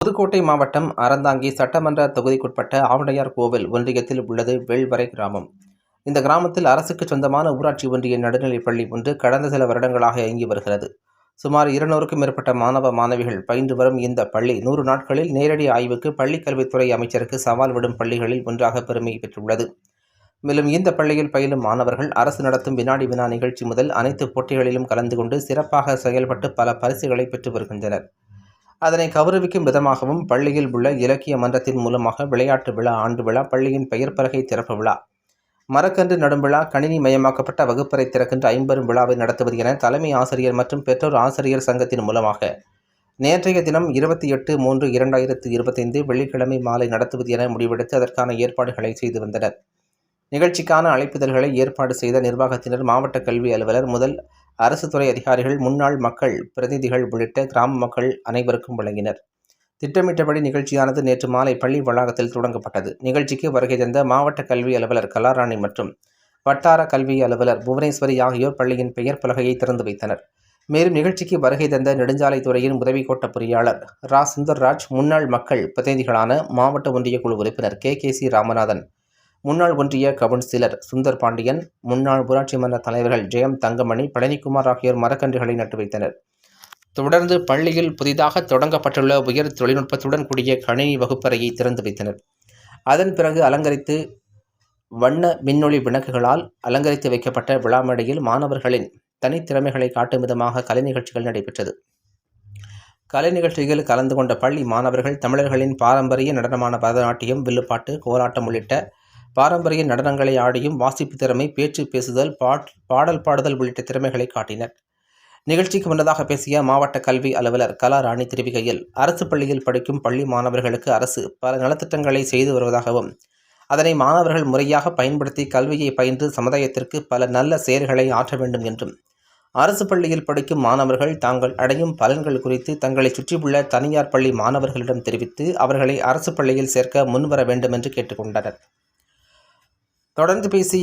புதுக்கோட்டை மாவட்டம் அறந்தாங்கி சட்டமன்ற தொகுதிக்குட்பட்ட ஆவுடையார் கோவில் ஒன்றியத்தில் உள்ளது வேள்வரை கிராமம். இந்த கிராமத்தில் அரசுக்கு சொந்தமான ஊராட்சி ஒன்றிய நடுநிலைப் பள்ளி ஒன்று கடந்த சில வருடங்களாக இயங்கி வருகிறது. சுமார் இருநூறுக்கும் மேற்பட்ட மாணவ மாணவிகள் பயின்று வரும் இந்த பள்ளி நூறு நாட்களில் நேரடி ஆய்வுக்கு பள்ளிக்கல்வித்துறை அமைச்சருக்கு சவால் விடும் பள்ளிகளில் ஒன்றாக பெருமை பெற்றுள்ளது. மேலும் இந்த பள்ளியில் பயிலும் மாணவர்கள் அரசு நடத்தும் வினாடி வினா நிகழ்ச்சி முதல் அனைத்து போட்டிகளிலும் கலந்து கொண்டு சிறப்பாக செயல்பட்டு பல பரிசுகளை பெற்று வருகின்றனர். அதனை கௌரவிக்கும் விதமாகவும் பள்ளியில் உள்ள இலக்கிய மன்றத்தின் மூலமாக விளையாட்டு விழா ஆண்டு விழா பள்ளியின் பெயர் பலகை திறப்பு விழா. மரக்கன்று நடும் விழா கணினி மயமாக்கப்பட்ட வகுப்பறை திறக்கின்ற ஐம்பெரும் விழாவை நடத்துவது என தலைமை ஆசிரியர் மற்றும் பெற்றோர் ஆசிரியர் சங்கத்தின் மூலமாக நேற்றைய தினம் இருபத்தி எட்டு மூன்று இரண்டாயிரத்து இருபத்தைந்து வெள்ளிக்கிழமை மாலை நடத்துவது என முடிவெடுத்து அதற்கான ஏற்பாடுகளை செய்து வந்தனர். நிகழ்ச்சிக்கான அழைப்புதல்களை ஏற்பாடு செய்த நிர்வாகத்தினர் மாவட்ட கல்வி அலுவலர் முதல் அரசு துறை அதிகாரிகள் முன்னாள் மக்கள் பிரதிநிதிகள் உள்ளிட்ட கிராம மக்கள் அனைவருக்கும் வழங்கினர். திட்டமிட்டபடி நிகழ்ச்சியானது நேற்று மாலை பள்ளி வளாகத்தில் தொடங்கப்பட்டது. நிகழ்ச்சிக்கு வருகை தந்த மாவட்ட கல்வி அலுவலர் கலாராணி மற்றும் வட்டார கல்வி அலுவலர் புவனேஸ்வரி ஆகியோர் பள்ளியின் பெயர் பலகையை திறந்து வைத்தனர். மேலும் நிகழ்ச்சிக்கு வருகை தந்த நெடுஞ்சாலைத்துறையின் உதவி கோட்ட பொறியாளர் ரா. சுந்தர்ராஜ் முன்னாள் மக்கள் பிரதிநிதிகளான மாவட்ட ஒன்றிய குழு உறுப்பினர் கே. கே. சி. ராமநாதன் முன்னாள் ஒன்றிய கவுன்சிலர் சுந்தர் பாண்டியன் முன்னாள் ஊராட்சி மன்ற தலைவர்கள் ஜெயம் தங்கமணி பழனிக்குமார் ஆகியோர் மரக்கன்றுகளை நட்டு வைத்தனர். தொடர்ந்து பள்ளியில் புதிதாக தொடங்கப்பட்டுள்ள உயர் தொழில்நுட்பத்துடன் கூடிய கணினி வகுப்பறையை திறந்து வைத்தனர். அதன் பிறகு அலங்கரித்து வண்ண மின்னொளி விளக்குகளால் அலங்கரித்து வைக்கப்பட்ட விழாமேடையில் மாணவர்களின் தனித்திறமைகளை காட்டும் விதமாக கலை நிகழ்ச்சிகள் நடைபெற்றது. கலை நிகழ்ச்சியில் கலந்து கொண்ட பள்ளி மாணவர்கள் தமிழர்களின் பாரம்பரிய நடனமான பரதநாட்டியம் வில்லுப்பாட்டு கோலாட்டம் உள்ளிட்ட பாரம்பரிய நடனங்களை ஆடியும் வாசிப்பு திறமை பேச்சு பேசுதல் பாட் பாடல் பாடுதல் உள்ளிட்ட திறமைகளை காட்டினர். நிகழ்ச்சிக்கு முன்னதாக பேசிய மாவட்ட கல்வி அலுவலர் கலா ராணி தெரிவிக்கையில் அரசு பள்ளியில் படிக்கும் பள்ளி மாணவர்களுக்கு அரசு பல நலத்திட்டங்களை செய்து வருவதாகவும் அதனை மாணவர்கள் முறையாக பயன்படுத்தி கல்வியை பயின்று சமுதாயத்திற்கு பல நல்ல செயல்களை ஆற்ற வேண்டும் என்றும் அரசு பள்ளியில் படிக்கும் மாணவர்கள் தாங்கள் அடையும் பலன்கள் குறித்து தங்களை சுற்றியுள்ள தனியார் பள்ளி மாணவர்களிடம் தெரிவித்து அவர்களை அரசு பள்ளியில் சேர்க்க முன்வர வேண்டும் என்று கேட்டுக்கொண்டனர். தொடர்ந்து பேசி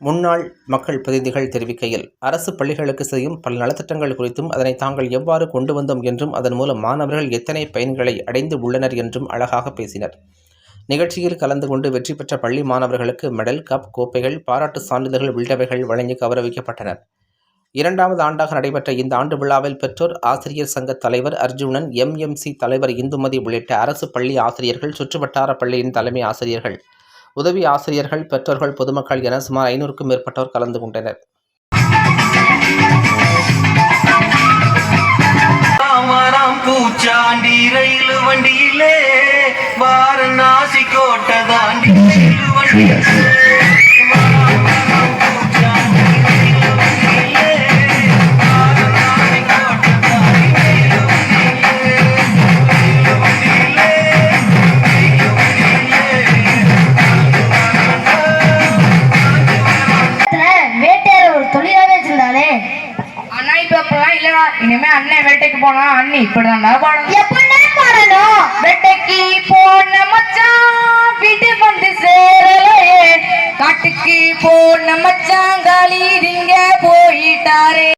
முன்னாள் மக்கள் பிரதிநிதிகள் தெரிவிக்கையில் அரசு பள்ளிகளுக்கு செய்யும் பல நலத்திட்டங்கள் குறித்தும் அதனை தாங்கள் எவ்வாறு கொண்டு வந்தோம் என்றும் அதன் மூலம் மாணவர்கள் எத்தனை பயன்களை அடைந்து உள்ளனர் என்றும் அழகாக பேசினர். நிகழ்ச்சியில் கலந்து கொண்டு வெற்றி பெற்ற பள்ளி மாணவர்களுக்கு மெடல் கப் கோப்பைகள் பாராட்டு சான்றிதழ்கள் உள்ளவைகள் வழங்கி கௌரவிக்கப்பட்டனர். இரண்டாவது ஆண்டாக நடைபெற்ற இந்த ஆண்டு விழாவில் பெற்றோர் ஆசிரியர் சங்க தலைவர் அர்ஜுனன் எம்எம்சி தலைவர் இந்துமதி உள்ளிட்ட அரசு பள்ளி ஆசிரியர்கள் சுற்றுவட்டார பள்ளியின் தலைமை ஆசிரியர்கள் உதவி ஆசிரியர்கள் பெற்றோர்கள் பொதுமக்கள் என சுமார் ஐநூறுக்கும் மேற்பட்டோர் கலந்து கொண்டனர். ராமராம் பூச்சாண்டி ரயில் வண்டியிலே வாரணாசி கோட்டை தாண்டி இனிமே அண்ணன் வேட்டைக்கு போனா அண்ணி இப்படிதான் பாடணும் எப்படின்னா பாடணும். வேட்டைக்கு போன மச்சான் வீட்டு வந்து சேரலையே. காட்டுக்கு போன மச்சான் காலி இங்க போயிட்டாரே.